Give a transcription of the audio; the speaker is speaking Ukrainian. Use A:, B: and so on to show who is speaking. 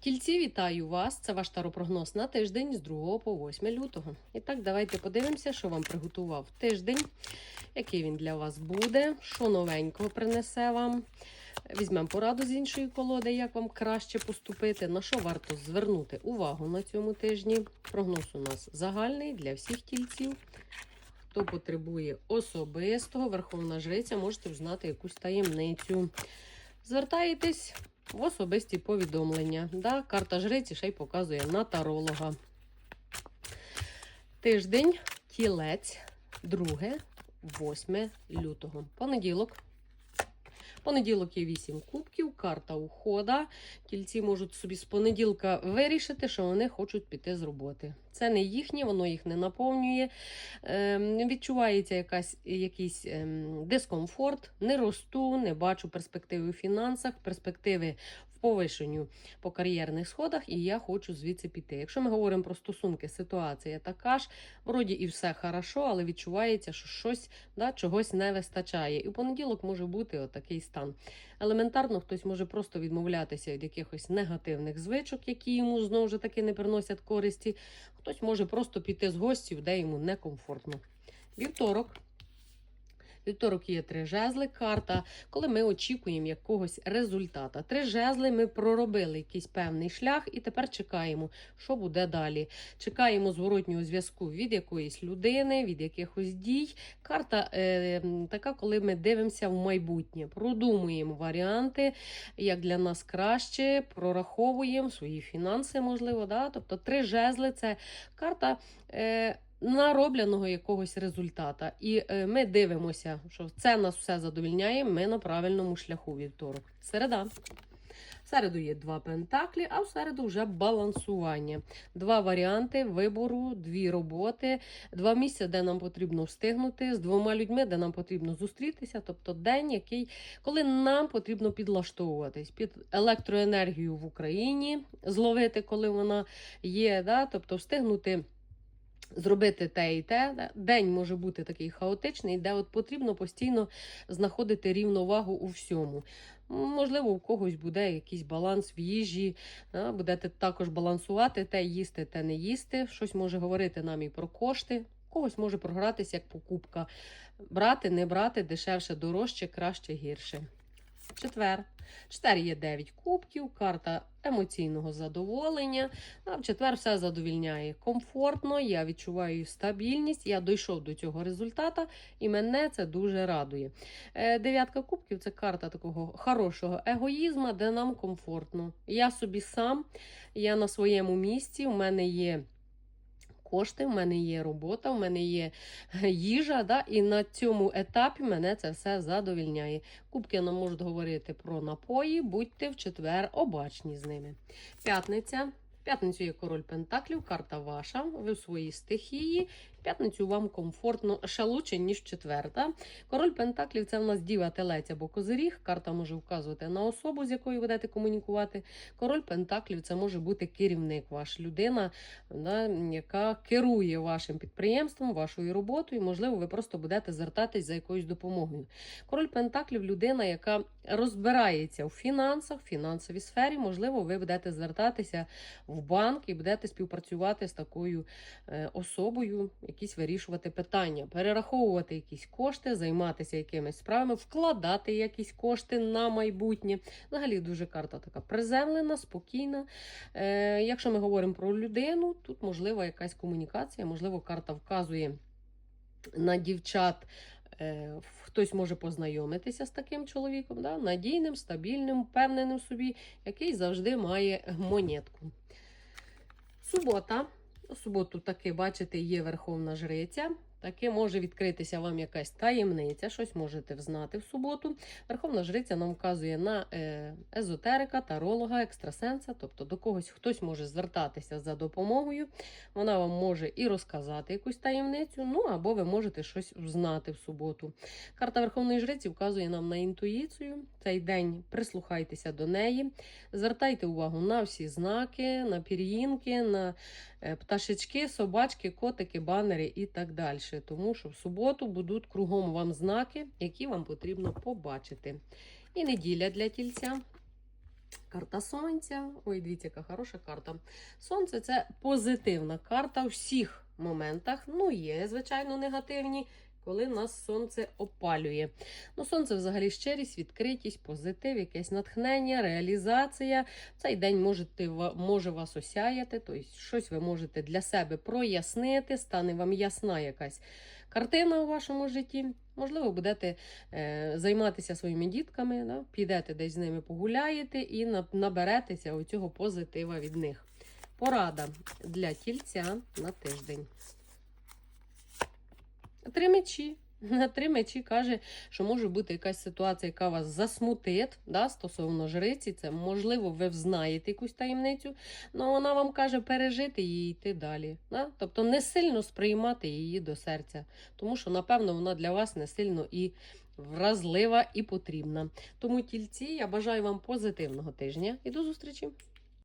A: Тільці, вітаю вас! Це ваш таропрогноз на тиждень з 2 по 8 лютого. І так, давайте подивимося, що вам приготував тиждень, який він для вас буде, що новенького принесе вам. Візьмемо пораду з іншої колоди, як вам краще поступити, на що варто звернути увагу на цьому тижні. Прогноз у нас загальний для всіх тільців. Хто потребує особистого, верховна жриця, можете взнати якусь таємницю. Звертаєтесь в особисті повідомлення. Да, Карта жриці ще й показує на таролога. Тиждень, тілець, 2, 8 лютого. Понеділок. Понеділок є 8 кубків, карта ухода. Тільці можуть собі з понеділка вирішити, що вони хочуть піти з роботи. Це не їхнє, воно їх не наповнює. Ем, відчувається якась, якийсь ем, дискомфорт. Не росту, не бачу перспективи у фінансах, перспективи в повишенню по кар'єрних сходах, і я хочу звідси піти. Якщо ми говоримо про стосунки, ситуація така ж, вроді і все хорошо, але відчувається, що щось да, чогось не вистачає. І в понеділок може бути отакий стан. Елементарно, хтось може просто відмовлятися від якихось негативних звичок, які йому знову ж таки не приносять користі. Хтось може просто піти з гостів, де йому некомфортно. Вівторок. Вівторок є три жезли, карта, коли ми очікуємо якогось результата. Три жезли ми проробили якийсь певний шлях і тепер чекаємо, що буде далі. Чекаємо зворотнього зв'язку від якоїсь людини, від якихось дій. Карта е, така, коли ми дивимося в майбутнє, продумуємо варіанти, як для нас краще, прораховуємо свої фінанси, можливо. Да? Тобто три жезли це карта. Е, наробленого якогось результата. І е, ми дивимося, що це нас все задовільняє, ми на правильному шляху вівторок. Середа. В середу є два пентаклі, а в середу вже балансування. Два варіанти вибору, дві роботи, два місця, де нам потрібно встигнути, з двома людьми, де нам потрібно зустрітися. Тобто день, який, коли нам потрібно підлаштовуватись під електроенергію в Україні, зловити, коли вона є, да? тобто встигнути. Зробити те і те. День може бути такий хаотичний, де от потрібно постійно знаходити рівновагу у всьому. Можливо, у когось буде якийсь баланс в їжі, будете також балансувати, те їсти, те не їсти. Щось може говорити нам і про кошти. Когось може програтися як покупка. Брати, не брати, дешевше, дорожче, краще, гірше. Четвер. Четвер є 9 кубків, карта емоційного задоволення. А в четвер все задовільняє комфортно, я відчуваю стабільність, я дійшов до цього результата, і мене це дуже радує. Е, Дев'ятка кубків це карта такого хорошого егоїзму, де нам комфортно. Я собі сам, я на своєму місці, у мене є кошти, в мене є робота, в мене є їжа, да, і на цьому етапі мене це все задовільняє. Кубки нам можуть говорити про напої, будьте в четвер обачні з ними. П'ятниця. П'ятницю є король Пентаклів, карта ваша, ви в своїй стихії. В п'ятницю вам комфортно ще лучше, ніж четверта. Король Пентаклів це в нас діва телець або козиріг. Карта може вказувати на особу, з якою будете комунікувати. Король Пентаклів це може бути керівник, ваш людина, да, яка керує вашим підприємством, вашою роботою. Можливо, ви просто будете звертатись за якоюсь допомогою. Король Пентаклів людина, яка розбирається у фінансах, в фінансовій сфері. Можливо, ви будете звертатися в банк і будете співпрацювати з такою е, особою, якісь вирішувати питання, перераховувати якісь кошти, займатися якимись справами, вкладати якісь кошти на майбутнє. Взагалі дуже карта така приземлена, спокійна. Е, Якщо ми говоримо про людину, тут можлива якась комунікація, можливо, карта вказує на дівчат. Е, Хтось може познайомитися з таким чоловіком, да? надійним, стабільним, впевненим собі, який завжди має монетку. Субота. У суботу таки, бачите, є Верховна Жриця. Таки може відкритися вам якась таємниця, щось можете взнати в суботу. Верховна Жриця нам вказує на е, езотерика, таролога, екстрасенса, тобто до когось хтось може звертатися за допомогою. Вона вам може і розказати якусь таємницю, ну або ви можете щось взнати в суботу. Карта Верховної Жриці вказує нам на інтуїцію. Цей день прислухайтеся до неї, звертайте увагу на всі знаки, на пір'їнки, на пташечки, собачки, котики, банери і так далі тому що в суботу будуть кругом вам знаки, які вам потрібно побачити. І неділя для тільця. Карта сонця. Ой, дивіться, яка хороша карта. Сонце це позитивна карта у всіх моментах. Ну, є, звичайно, негативні, коли нас сонце опалює. Ну, сонце взагалі щирість, відкритість, позитив, якесь натхнення, реалізація. Цей день можете, може вас осяяти, тобто щось ви можете для себе прояснити, стане вам ясна якась картина у вашому житті. Можливо, будете е, займатися своїми дітками, да? підете десь з ними погуляєте і наберетеся оцього позитива від них. Порада для тільця на тиждень. Три мечі. На три мечі каже, що може бути якась ситуація, яка вас засмутить да, стосовно жриці. Це можливо, ви взнаєте якусь таємницю, але вона вам каже пережити її і йти далі. Да? Тобто не сильно сприймати її до серця, тому що, напевно, вона для вас не сильно і вразлива і потрібна. Тому тільці я бажаю вам позитивного тижня і до зустрічі!